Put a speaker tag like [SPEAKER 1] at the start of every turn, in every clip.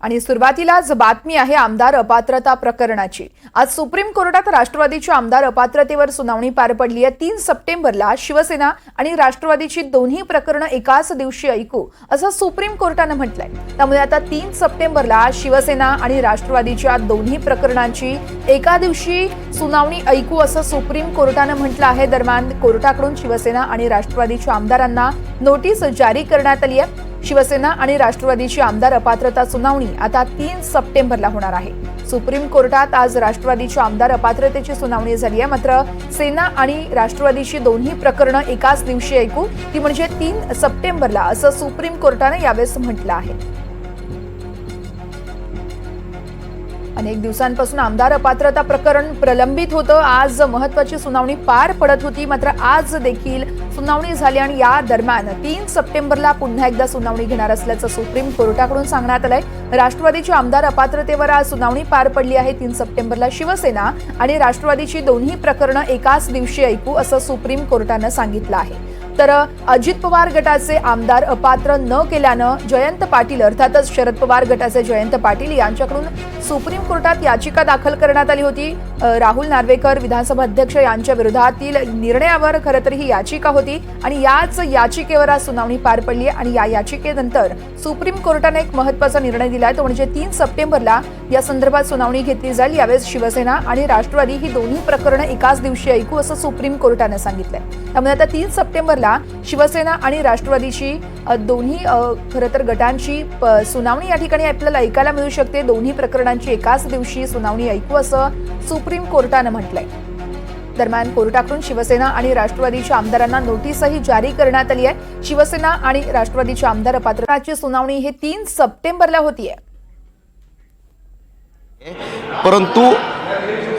[SPEAKER 1] आणि सुरुवातीलाच बातमी आहे आमदार अपात्रता प्रकरणाची. आज सुप्रीम कोर्टात राष्ट्रवादीच्या आमदार अपात्रतेवर सुनावणी पार पडली आहे. तीन सप्टेंबरला शिवसेना आणि राष्ट्रवादीची दोन्ही प्रकरणं एकाच दिवशी ऐकू असं सुप्रीम कोर्टानं म्हटलंय. त्यामुळे आता तीन सप्टेंबरला शिवसेना आणि राष्ट्रवादीच्या दोन्ही प्रकरणांची एका दिवशी सुनावणी ऐकू असं सुप्रीम कोर्टानं म्हटलं आहे. दरम्यान कोर्टाकडून शिवसेना आणि राष्ट्रवादीच्या आमदारांना नोटीस जारी करण्यात आली आहे. शिवसेना आणि राष्ट्रवादीची आमदार अपात्रता सुनावणी आता तीन सप्टेंबरला होणार आहे. सुप्रीम कोर्टात आज राष्ट्रवादीच्या आमदार अपात्रतेची सुनावणी झाली आहे. मात्र सेना आणि राष्ट्रवादीची दोन्ही प्रकरणं एकाच दिवशी ऐकू ती म्हणजे तीन सप्टेंबरला असं सुप्रीम कोर्टानं यावेळेस म्हटलं आहे. अनेक दिवसांपासून आमदार अपात्रता प्रकरण प्रलंबित होतं. आज महत्वाची सुनावणी पार पडत होती. मात्र आज देखील सुनावणी झाली आणि या दरम्यान तीन सप्टेंबरला पुन्हा एकदा सुनावणी घेणार असल्याचं सुप्रीम कोर्टाकडून सांगण्यात आलंय. राष्ट्रवादीच्या आमदार अपात्रतेवर आज सुनावणी पार पडली आहे. तीन सप्टेंबरला शिवसेना आणि राष्ट्रवादीची दोन्ही प्रकरणं एकाच दिवशी ऐकू असं सुप्रीम कोर्टानं सांगितलं आहे. तर अजित पवार गटाचे आमदार अपात्र न केल्यानं जयंत पाटील अर्थातच शरद पवार गटाचे जयंत पाटील यांच्याकडून सुप्रीम कोर्टात याचिका दाखल करण्यात आली होती. राहुल नार्वेकर विधानसभा अध्यक्ष यांच्या विरोधातील निर्णयावर खरं तर ही याचिका होती आणि याच याचिकेवर आज सुनावणी पार पडली आहे आणि या याचिकेनंतर सुप्रीम कोर्टाने एक महत्त्वाचा निर्णय दिला तो म्हणजे तीन सप्टेंबरला या संदर्भात सुनावणी घेतली जाईल. यावेळेस शिवसेना आणि राष्ट्रवादी ही दोन्ही प्रकरणं एकाच दिवशी ऐकू असं सुप्रीम कोर्टानं सांगितलंय. त्यामुळे आता तीन सप्टेंबरला शिवसेना आणि राष्ट्रवादीची दोन्ही खरं तर गटांची प- सुनावणी या ठिकाणी आपल्याला ऐकायला मिळू शकते. दोन्ही प्रकरणांची एकाच दिवशी सुनावणी ऐकू असं सुप्रीम कोर्टानं म्हटलंय. दरम्यान कोर्टाकडून शिवसेना आणि राष्ट्रवादीच्या आमदारांना नोटीसही जारी करण्यात आली आहे शिवसेना आणि राष्ट्रवादीच्या आमदार पात्राची सुनावणी हे तीन सप्टेंबरला होतीये.
[SPEAKER 2] परंतु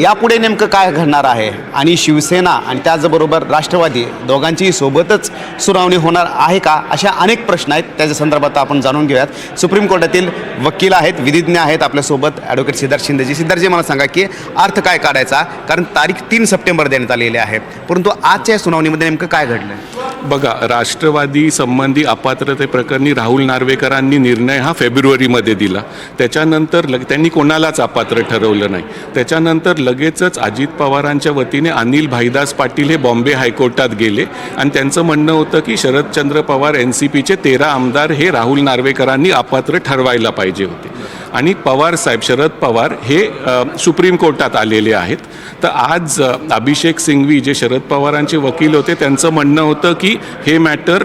[SPEAKER 2] यापुढे नेमकं काय घडणार आहे? आणि शिवसेना आणि त्याचबरोबर राष्ट्रवादी दोघांची सोबतच सुनावणी होणार आहे का? अशा अनेक प्रश्न आहेत. त्याच्या संदर्भात आपण जाणून घेऊयात. सुप्रीम कोर्टातील वकील आहेत विधिज्ञ आहेत आपल्यासोबत ॲडव्होकेट सिद्धार्थ शिंदेजी. सिद्धार्थजी मला सांगा की अर्थ काय काढायचा? कारण तारीख तीन सप्टेंबर देण्यात आलेली आहे. परंतु आजच्या या सुनावणीमध्ये नेमकं काय घडलं
[SPEAKER 3] बघा राष्ट्रवादी संबंधी अपात्रते प्रकरणी राहुल नार्वेकरांनी निर्णय हा फेब्रुवारीमध्ये दिला. त्याच्यानंतर लग त्यांनी कोणालाच अपात्र ठरवलं नाही. त्याच्यानंतर लगेचच अजित पवारांच्या वतीने अनिल भाईदास पाटील हे बॉम्बे हायकोर्टात गेले. आणि त्यांचं म्हणणं होतं की शरदचंद्र पवार एन सी पीचे तेरा आमदार हे राहुल नार्वेकरांनी अपात्र ठरवायला पाहिजे होते. आणि पवार साहेब शरद पवार हे सुप्रीम कोर्टात आलेले आहेत. तर आज अभिषेक सिंघवी जे शरद पवारांचे वकील होते त्यांचं म्हणणं होतं की हे मॅटर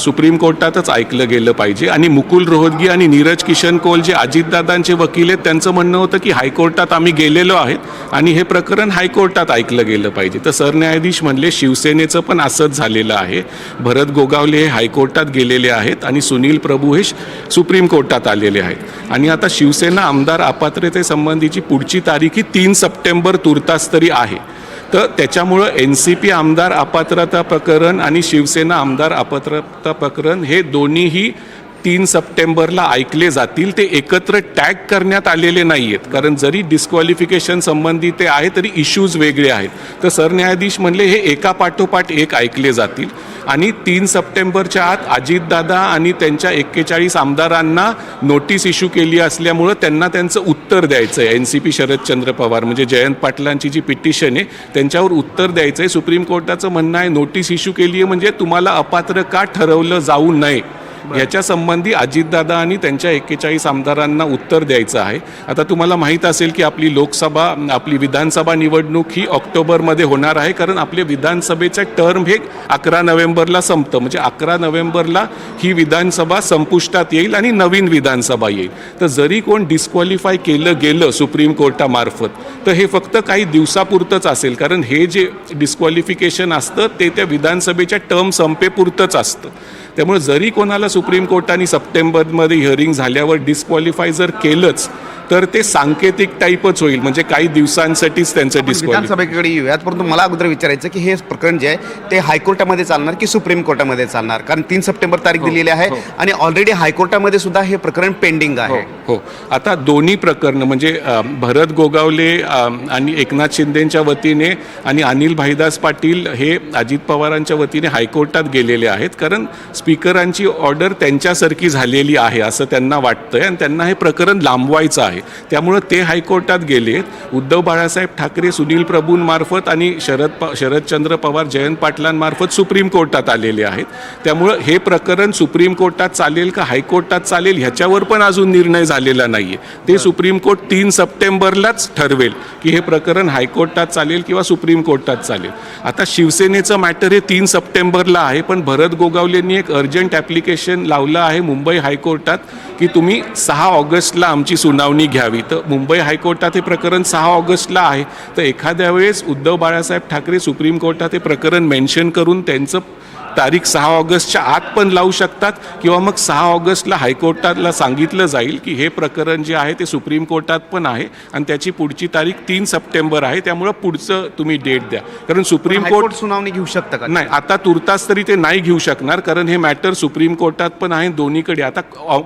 [SPEAKER 3] सुप्रीम कोर्टातच ऐकलं गेलं पाहिजे. आणि मुकुल रोहतगी आणि नीरज किशन कोल जे अजितदादांचे वकील आहेत त्यांचं म्हणणं होतं की हायकोर्टात आम्ही गेलेलो आहेत आणि हे प्रकरण हायकोर्टात ऐकलं गेलं पाहिजे. तर सरन्यायाधीश म्हणले शिवसेनेचं पण असंच झालेलं आहे. भरत गोगावले हे हायकोर्टात गेलेले आहेत आणि सुनील प्रभू हे सुप्रीम कोर्टात आलेले आहेत. आणि आता शिवसेना आमदार अपात्रतेसंबंधीची पुढची तारीख ही तीन सप्टेंबर तुर्तास तरी आहे. तर त्याच्यामुळं एन सी पी आमदार अपात्रता प्रकरण आणि शिवसेना आमदार अपात्रता प्रकरण हे दोन्हीही तीन सप्टेंबरला ऐकले जातील ते एकत्र टॅग करण्यात आलेले नाही आहेत कारण जरी डिस्क्वालिफिकेशन संबंधी ते आहे तरी इश्यूज वेगळे आहेत. तर सरन्यायाधीश म्हणले हे एका पाठोपाठ एक ऐकले जातील. आणि तीन सप्टेंबरच्या आत अजितदादा आणि त्यांच्या एक्केचाळीस आमदारांना नोटीस इश्यू केली असल्यामुळं त्यांना त्यांचं उत्तर द्यायचं आहे. N C P Sharadchandra Pawar म्हणजे जयंत पाटलांची जी पिटिशन आहे त्यांच्यावर उत्तर द्यायचं आहे. सुप्रीम कोर्टाचं म्हणणं आहे नोटीस इश्यू केली आहे म्हणजे तुम्हाला अपात्र का ठरवलं जाऊ नये? याच्या संबंधी अजितदादा आणि त्यांच्या एक्केचाळीस आमदारांना उत्तर द्यायचं आहे. आता तुम्हाला माहीत असेल की आपली लोकसभा आपली विधानसभा निवडणूक ही ऑक्टोबरमध्ये होणार आहे. कारण आपले विधानसभेचं टर्म हे अकरा नोव्हेंबरला संपतं. म्हणजे अकरा नोव्हेंबरला ही विधानसभा संपुष्टात येईल आणि नवीन विधानसभा येईल. तर जरी कोण डिस्क्वालिफाय केलं गेलं सुप्रीम कोर्टामार्फत तर हे फक्त काही दिवसापुरतंच असेल. कारण हे जे डिस्क्वालिफिकेशन असतं ते त्या विधानसभेच्या टर्म संपेपुरतंच असतं. त्यामुळे जरी कोणाला सुप्रीम कोर्टाने सप्टेंबरमध्ये हिअरिंग झाल्यावर डिस्क्वालिफाय जर केलंच तर ते सांकेतिक टाईपच होईल. म्हणजे काही दिवसांसाठीच त्यांचं डिस्क्वालिफाय
[SPEAKER 2] विधानसभेकडे येऊयात परंतु मला अगोदर विचारायचं की हे प्रकरण जे आहे ते हायकोर्टामध्ये चालणार की सुप्रीम कोर्टामध्ये चालणार? कारण तीन सप्टेंबर तारीख दिलेली आहे आणि ऑलरेडी हायकोर्टामध्ये सुद्धा हे प्रकरण पेंडिंग आहे.
[SPEAKER 3] हो. आता दोन्ही प्रकरणं म्हणजे अ, भरत गोगावले अ, आणि एकनाथ शिंदेच्या वतीने आणि अनिल भाईदास पाटील हे अजित पवारांच्या वतीने हायकोर्टात गेलेले आहेत. कारण स्पीकरांची ऑर्डर त्यांच्यासारखी झालेली आहे असं त्यांना वाटतंय आणि त्यांना हे प्रकरण लांबवायचं आहे. त्यामुळं ते हायकोर्टात गेलेत उद्धव बाळासाहेब ठाकरे सुनील प्रभूंमार्फत आणि शरद प शरदचंद्र पवार जयंत पाटलांमार्फत सुप्रीम कोर्टात आलेले आहेत. त्यामुळं हे प्रकरण सुप्रीम कोर्टात चालेल का हायकोर्टात चालेल ह्याच्यावर पण अजून निर्णय झालेला नाही आहे ते सुप्रीम कोर्ट तीन सप्टेंबरलाच ठरवेल की हे प्रकरण हायकोर्टात चालेल किंवा सुप्रीम कोर्टात चालेल. आता शिवसेनेचं मॅटर हे तीन सप्टेंबरला आहे पण भरत गोगावलेंनी एक अर्जंट ॲप्लिकेशन लावलं आहे मुंबई हायकोर्टात की तुम्ही सहा ऑगस्टला आमची सुनावणी घ्यावी. तर मुंबई हायकोर्टात हे प्रकरण सहा ऑगस्टला आहे. तर एखाद्या वेळेस उद्धव बाळासाहेब ठाकरे सुप्रीम कोर्टात हे प्रकरण मेन्शन करून त्यांचं तारीख सहा ऑगस्टच्या आत पण लावू शकतात किंवा मग सहा ऑगस्टला हायकोर्टाला सांगितलं जाईल की हे प्रकरण जे आहे ते सुप्रीम कोर्टात पण आहे आणि त्याची पुढची तारीख तीन सप्टेंबर आहे. त्यामुळं पुढचं तुम्ही डेट द्या. कारण सुप्रीम कोर्ट
[SPEAKER 2] सुनावणी घेऊ शकतं का?
[SPEAKER 3] नाही आता तुर्तास तरी ते नाही घेऊ शकणार कारण हे मॅटर सुप्रीम कोर्टात पण आहे दोन्हीकडे. आता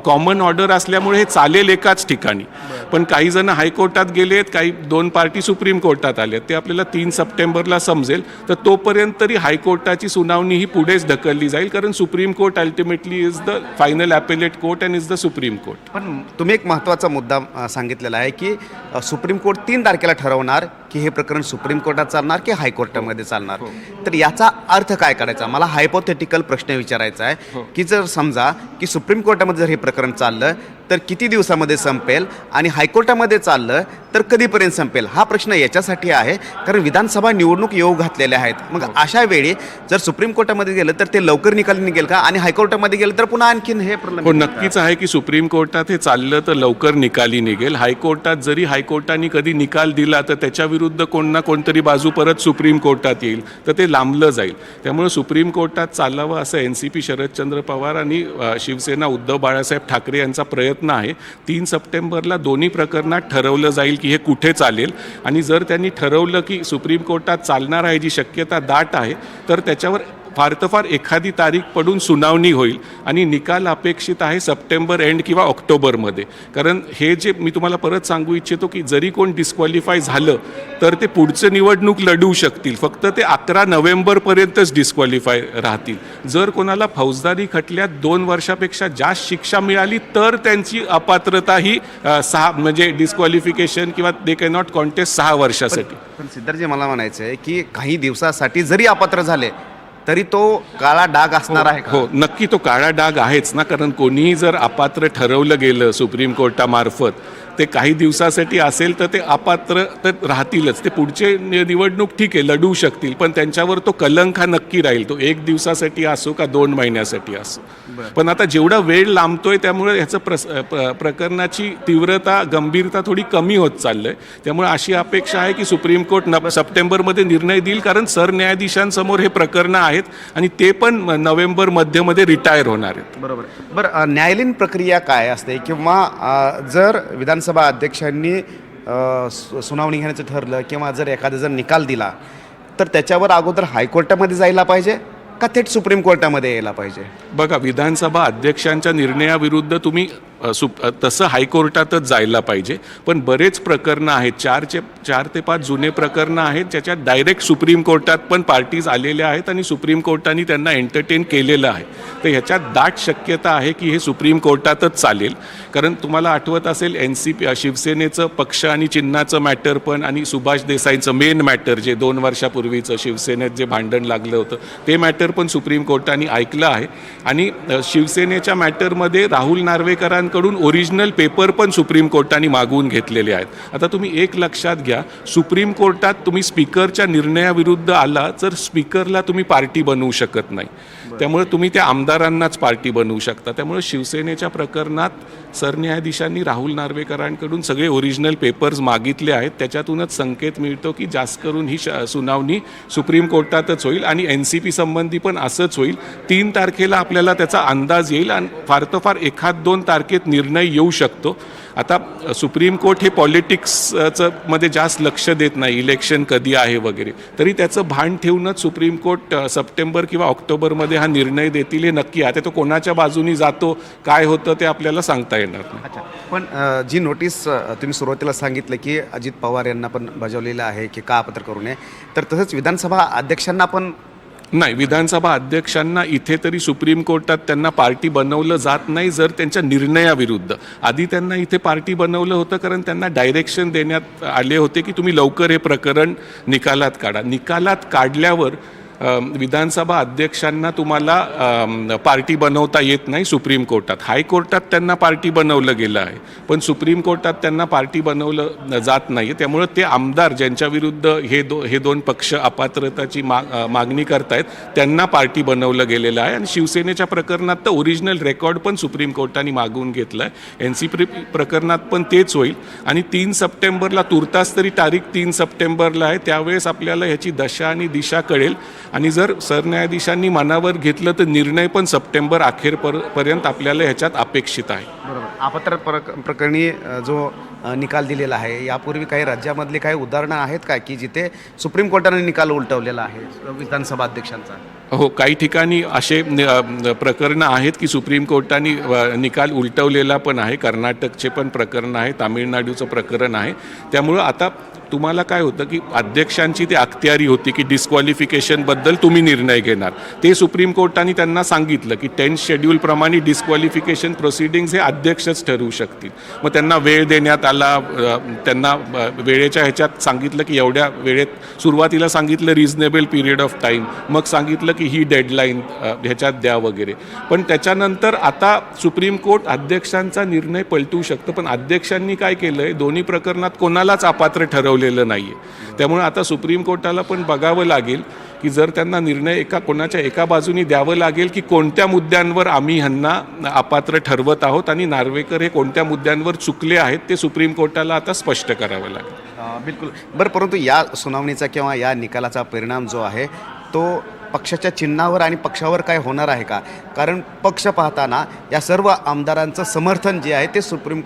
[SPEAKER 3] कॉमन ऑर्डर असल्यामुळे हे चालेल एकाच ठिकाणी. पण काही जण हायकोर्टात गेलेत काही दोन पार्टी सुप्रीम कोर्टात आलेत. ते आपल्याला तीन सप्टेंबरला समजेल. तर तोपर्यंत तरी हायकोर्टाची सुनावणी ही पुढेच ढकलली जाईल कारण supreme court ultimately is the final appellate court and is the supreme court.
[SPEAKER 2] पण तुम्ही एक महत्त्वाचा मुद्दा सांगितलेला आहे की सुप्रीम कोर्ट तीन तारखेला ठरवणार की हे प्रकरण सुप्रीम कोर्टात चालणार की हायकोर्टामध्ये चालणार? तर याचा अर्थ काय करायचा? मला हायपोथेटिकल प्रश्न विचारायचा आहे की जर समजा की सुप्रीम कोर्टामध्ये जर हे प्रकरण चाललं तर किती दिवसामध्ये संपेल? आणि हायकोर्टामध्ये चाललं तर कधीपर्यंत संपेल? हा प्रश्न याच्यासाठी आहे कारण विधानसभा निवडणूक येऊ घातलेल्या आहेत. मग अशा वेळी जर सुप्रीम कोर्टामध्ये गेलं तर ते लवकर निकाली निघेल का? आणि हायकोर्टामध्ये गेलं तर पुन्हा आणखीन हे
[SPEAKER 3] हो नक्कीच आहे की सुप्रीम कोर्टात हे चाललं तर लवकर निकाली निघेल. हायकोर्टात जरी हायकोर्टाने कधी निकाल दिला तर त्याच्या विरुद्ध कोण ना कोणतरी बाजू परत सुप्रीम कोर्टात येईल तर ते लांबलं जाईल. त्यामुळे सुप्रीम कोर्टात चालावं असं N C P Sharadchandra Pawar आणि शिवसेना उद्धव बाळासाहेब ठाकरे यांचा प्रयत्न आहे. तीन सप्टेंबरला दोन्ही प्रकरणात ठरवलं जाईल की हे कुठे चालेल. आणि जर त्यांनी ठरवलं की सुप्रीम कोर्टात चालणार आहे जी शक्यता दाट आहे तर त्याच्यावर फार तर फार एखादी तारीख पडून सुनावणी होईल आणि निकाल अपेक्षित आहे सप्टेंबर एंड किंवा ऑक्टोबरमध्ये कारण हे जे मी तुम्हाला परत सांगू इच्छितो की जरी कोण डिस्क्वालिफाय झालं तर ते पुढचं निवडणूक लढवू शकतील. फक्त ते अकरा नोव्हेंबरपर्यंतच डिस्क्वालिफाय राहतील. जर कोणाला फौजदारी खटल्यात दोन वर्षापेक्षा जास्त शिक्षा मिळाली तर त्यांची अपात्रता ही सहा म्हणजे डिस्क्वालिफिकेशन किंवा दे कॅन नॉट कॉन्टेस्ट सहा वर्षासाठी.
[SPEAKER 2] पण सिद्धार्थजी मला म्हणायचं आहे की काही दिवसासाठी जरी अपात्र झाले तरी तो काळा डाग असणार आहे का?
[SPEAKER 3] हो नक्की तो काळा डाग आहेच ना कारण कोणीही जर अपात्र ठरवलं गेलं सुप्रीम कोर्टामार्फत ते काही दिवसासाठी असेल तर ते अपात्र तर राहतीलच. ते पुढचे निवडणूक ठीक आहे लढवू शकतील पण त्यांच्यावर तो कलंक हा नक्की राहील. तो एक दिवसासाठी असो का दोन महिन्यासाठी असो. पण आता जेवढा वेळ लांबतोय त्यामुळे ह्याचं प्रस प्र- प्रकरणाची तीव्रता गंभीरता थोडी कमी होत चाललंय. त्यामुळे अशी अपेक्षा आहे की सुप्रीम कोर्ट न सप्टेंबरमध्ये निर्णय देईल कारण सरन्यायाधीशांसमोर हे प्रकरणं आहेत आणि ते पण नोव्हेंबर मध्यमध्ये रिटायर होणार आहेत.
[SPEAKER 2] बरोबर. बरं न्यायालयीन प्रक्रिया काय असते? किंवा जर विधानसभा अध्यक्षांनी सु- सुनावणी घेण्याचं ठरलं किंवा जर एखादा जर निकाल दिला तर त्याच्यावर अगोदर हायकोर्टामध्ये जायला पाहिजे का थेट सुप्रीम कोर्टामध्ये यायला पाहिजे?
[SPEAKER 3] बघा विधानसभा अध्यक्षांच्या निर्णयाविरुद्ध तुम्ही सुप तसं हायकोर्टातच जायला पाहिजे. पण बरेच प्रकरणं आहेत. चारचे चार ते पाच जुने प्रकरणं आहेत ज्याच्यात डायरेक्ट सुप्रीम कोर्टात पण पार्टीज आलेल्या आहेत आणि सुप्रीम कोर्टाने त्यांना एंटरटेन केलेलं आहे. तर ह्याच्यात दाट शक्यता आहे की हे सुप्रीम कोर्टातच चालेल. कारण तुम्हाला आठवत असेल एन सी पी शिवसेनेचं पक्ष आणि चिन्हाचं मॅटर पण आणि सुभाष देसाईचं मेन मॅटर जे दोन वर्षापूर्वीचं शिवसेनेत जे भांडण लागलं होतं ते मॅटर पण सुप्रीम कोर्टाने ऐकलं आहे. आणि शिवसेनेच्या मॅटरमध्ये राहुल नार्वेकरांकडून ओरिजिनल पेपर पण सुप्रीम कोर्टाने मागवून घेतलेले आहेत. आता तुम्ही एक लक्षात घ्या सुप्रीम कोर्टात तुम्ही स्पीकरच्या निर्णयाविरुद्ध आला तर स्पीकरला तुम्ही पार्टी बनवू शकत नाही. त्यामुळे तुम्ही त्या आमदारांनाच पार्टी बनवू शकता. त्यामुळे शिवसेनेच्या प्रकरणात सरन्यायाधीशांनी राहुल नार्वेकरांकडून सगळे ओरिजिनल पेपर्स मागितले आहेत. त्याच्यातूनच संकेत मिळतो की जास्त करून ही श सुनावणी सुप्रीम कोर्टातच होईल आणि एन सी पी संबंधी पण असंच होईल. तीन तारखेला आपल्याला त्याचा अंदाज येईल आणि फार तर फार एखाद दोन तारखेत निर्णय येऊ शकतो. आता सुप्रीम कोर्ट हे पॉलिटिक्सचं मध्ये जास्त लक्ष देत नाही. इलेक्शन कधी आहे वगैरे. तरी त्याचं भान ठेवूनच सुप्रीम कोर्ट सप्टेंबर किंवा ऑक्टोबरमध्ये हा निर्णय देतील हे नक्की आहे. आता तो कोणाच्या बाजूनी जातो काय होतं ते आपल्याला सांगता येणार नाही.
[SPEAKER 2] अच्छा. पण जी नोटीस तुम्ही सुरुवातीला सांगितलं की अजित पवार यांना पण बजावलेलं आहे की का अपात्र करू नये तर तसंच विधानसभा अध्यक्षांना पण
[SPEAKER 3] नाही विधानसभा अध्यक्षांना इथे तरी सुप्रीम कोर्टात त्यांना पार्टी बनवलं जात नाही जर त्यांच्या निर्णयाविरुद्ध. आधी त्यांना इथे पार्टी बनवलं होतं कारण त्यांना डायरेक्शन देण्यात आले होते की तुम्ही लवकर हे प्रकरण निकालात काढा. निकालात काढल्यावर विधानसभा अध्यक्षांना तुम्हाला पार्टी बनवता येत नाही सुप्रीम कोर्टात. हायकोर्टात त्यांना पार्टी बनवलं गेलं आहे. पण सुप्रीम कोर्टात त्यांना पार्टी बनवलं जात नाही त्यामुळं ते आमदार ज्यांच्या विरुद्ध हे दो हे दोन पक्ष अपात्रताची मा मागणी करतायत त्यांना पार्टी बनवलं गेलेलं आहे. आणि शिवसेनेच्या प्रकरणात तर ओरिजिनल रेकॉर्ड पण सुप्रीम कोर्टाने मागवून घेतलं आहे एन सी पी प्रकरणात पण तेच होईल. आणि तीन सप्टेंबरला तुर्तास तरी तारीख तीन सप्टेंबरला आहे. त्यावेळेस आपल्याला ह्याची दशा आणि दिशा कळेल. आणि जर सरन्यायाधीशांनी मनावर घेतलं तर निर्णय पण सप्टेंबर अखेरपर पर्यंत आपल्याला ह्याच्यात अपेक्षित आहे.
[SPEAKER 2] बरोबर. प्रक प्रकरणी जो निकाल दिलेला आहे यापूर्वी काही राज्यामधली काही उदाहरणं आहेत का? की जिथे सुप्रीम कोर्टाने निकाल उलटवलेला आहे विधानसभा अध्यक्षांचा?
[SPEAKER 3] हो काही ठिकाणी असे प्रकरणं आहेत की सुप्रीम कोर्टाने निकाल उलटवलेला पण आहे कर्नाटकचे पण प्रकरण आहे तामिळनाडूचं प्रकरण आहे. त्यामुळं आता तुम्हाला काय होतं की अध्यक्षांची ती अखत्यारी होती की डिस्क्वालिफिकेशनबद्दल तुम्ही निर्णय घेणार. ते सुप्रीम कोर्टाने त्यांना सांगितलं की टेन्थ शेड्यूलप्रमाणे डिस्क्वालिफिकेशन प्रोसिडिंग्स हे अध्यक्षच ठरवू शकतील. मग त्यांना वेळ देण्यात आला त्यांना वेळेच्या ह्याच्यात सांगितलं की एवढ्या वेळेत सुरुवातीला सांगितलं रिझनेबल पिरियड ऑफ टाईम मग सांगितलं की ही डेडलाईन ह्याच्यात द्या वगैरे. पण त्याच्यानंतर आता सुप्रीम कोर्ट अध्यक्षांचा निर्णय पलटू शकतं. पण अध्यक्षांनी काय केलं आहे दोन्ही प्रकरणात कोणालाच अपात्र ठरवलं ठरवलेलं नाही आहे त्यामुळे आता सुप्रीम कोर्टाला पण बघावं लागेल की जर त्यांना निर्णय एका कोणाच्या एका बाजूनी द्यावं लागेल की कोणत्या मुद्द्यांवर आम्ही ह्यांना अपात्र ठरवत आहोत आणि नार्वेकर हे कोणत्या मुद्द्यांवर चुकले आहेत ते सुप्रीम कोर्टाला आता स्पष्ट करावं लागेल.
[SPEAKER 2] बिलकुल. बरं परंतु या सुनावणीचा किंवा या निकालाचा परिणाम जो आहे तो पक्षाच्या चिन्हावर आणि पक्षावर काय होणार आहे का? कारण पक्ष पाहताना या सर्व आमदारांचं समर्थन जे आहे ते सुप्रीम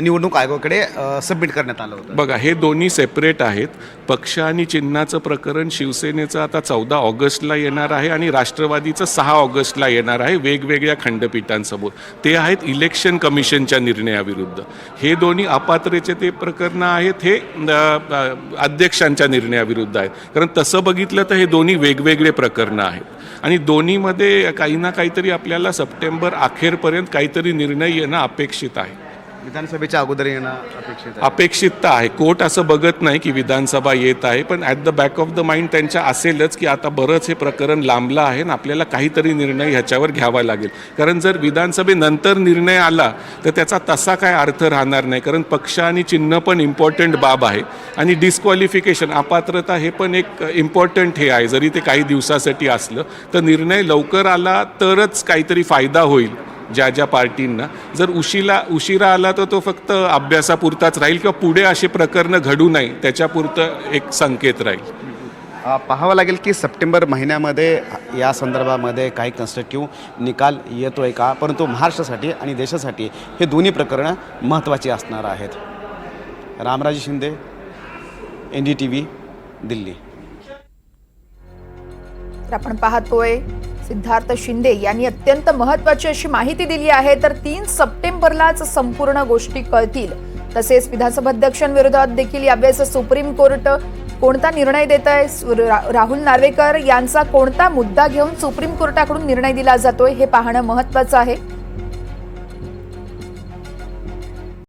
[SPEAKER 2] निवडणूक आयोगाकडे सबमिट करण्यात आलं होतं.
[SPEAKER 3] बघा हे दोन्ही सेपरेट आहेत. पक्ष आणि चिन्हाचं प्रकरण शिवसेनेचं आता चौदा ऑगस्टला येणार आहे आणि राष्ट्रवादीचं सहा ऑगस्टला येणार आहे वेगवेगळ्या खंडपीठांसमोर. ते आहेत इलेक्शन कमिशनच्या निर्णयाविरुद्ध. हे दोन्ही अपात्रेचे ते प्रकरणं आहेत हे अध्यक्षांच्या निर्णयाविरुद्ध आहेत. कारण तसं बघितलं तर हे दोन्ही वेगवेगळे प्रकरणं आहेत. आणि दोन्हीमध्ये काही ना काहीतरी आपल्याला सप्टेंबर अखेरपर्यंत काहीतरी निर्णय येणं अपेक्षित आहे.
[SPEAKER 2] विधानसभेच्या अगोदर येणं अपेक्षित आहे.
[SPEAKER 3] अपेक्षित तर आहे. कोर्ट असं बघत नाही की विधानसभा येत आहे पण at the back of the mind त्यांच्या असेलच की आता बरंच हे प्रकरण लांबलं आहे आणि आपल्याला काहीतरी निर्णय ह्याच्यावर घ्यावा लागेल. कारण जर विधानसभेनंतर निर्णय आला तर त्याचा तसा काय अर्थ राहणार नाही. कारण पक्ष आणि चिन्ह पण इम्पॉर्टंट बाब आहे. आणि डिस्क्वालिफिकेशन अपात्रता हे पण एक इम्पॉर्टंट हे आहे. जरी ते काही दिवसासाठी असलं तर निर्णय लवकर आला तरच काहीतरी फायदा होईल. ज्या ज्या पार्टींना. जर उशिला उशिरा आला तर तो फक्त अभ्यासापुरताच राहील किंवा पुढे असे प्रकरणं घडू नये त्याच्यापुरतं एक संकेत राहील.
[SPEAKER 2] पाहावं लागेल की सप्टेंबर महिन्यामध्ये या संदर्भामध्ये काही कन्स्ट्रक्टिव्ह निकाल येतोय का? परंतु महाराष्ट्रासाठी आणि देशासाठी हे दोन्ही प्रकरणं महत्त्वाची असणार आहेत. Ramraje Shinde N D T V Delhi.
[SPEAKER 1] तर आपण पाहतोय सिद्धार्थ शिंदे यांनी अत्यंत महत्वाची अशी माहिती दिली आहे. तर तीन सप्टेंबरलाच संपूर्ण गोष्टी कळतील. तसेच विधानसभा अध्यक्षांविरोधात देखील यावेळेस सुप्रीम कोर्ट कोणता निर्णय देत आहे? राहुल नार्वेकर यांचा कोणता मुद्दा घेऊन सुप्रीम कोर्टाकडून निर्णय दिला जातोय हे पाहणं महत्वाचं आहे.